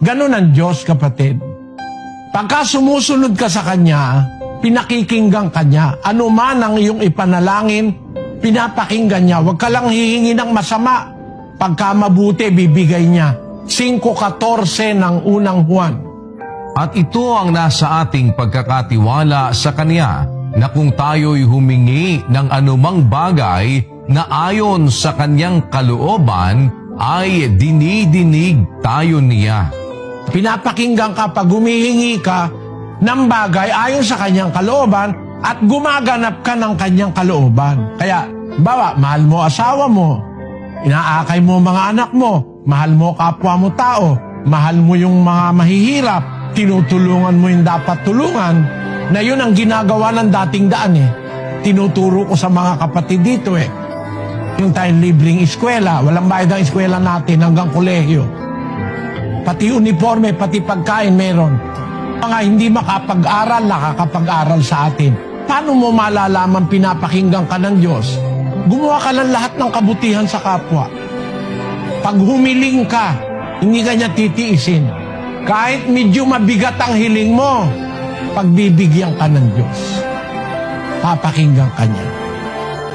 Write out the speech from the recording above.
Ganon ang Diyos, kapatid. Pagka sumusunod ka sa Kanya, pinakikinggan ka niya. Ano man ang iyong ipanalangin, pinapakinggan niya. Huwag ka lang hihingi ng masama. Pagka mabuti, bibigay niya. 5.14 ng unang Juan. At ito ang nasa ating pagkakatiwala sa Kanya na kung tayo'y humingi ng anumang bagay na ayon sa Kanyang kalooban ay dinidinig tayo niya. Pinapakinggan ka pag humihingi ka ng bagay ayon sa kanyang kalooban at gumaganap ka ng kanyang kalooban. Kaya, bawa, mahal mo asawa mo, inaakay mo mga anak mo, mahal mo kapwa mo tao, mahal mo yung mga mahihirap, tinutulungan mo yung dapat tulungan, na yun ang ginagawa ng dating daan eh. Tinuturo ko sa mga kapatid dito eh. Yung tayong libreng eskwela, walang bayad ang eskwela natin hanggang kolehiyo. Pati uniforme, pati pagkain meron. Mga hindi makapag-aral, nakakapag-aral sa atin. Paano mo malalaman pinapakinggan ka ng Diyos? Gumawa ka ng lahat ng kabutihan sa kapwa. Pag humiling ka, hindi ka niya titiisin. Kahit medyo mabigat ang hiling mo, pagbibigyan ka ng Diyos. Papakinggan ka niya.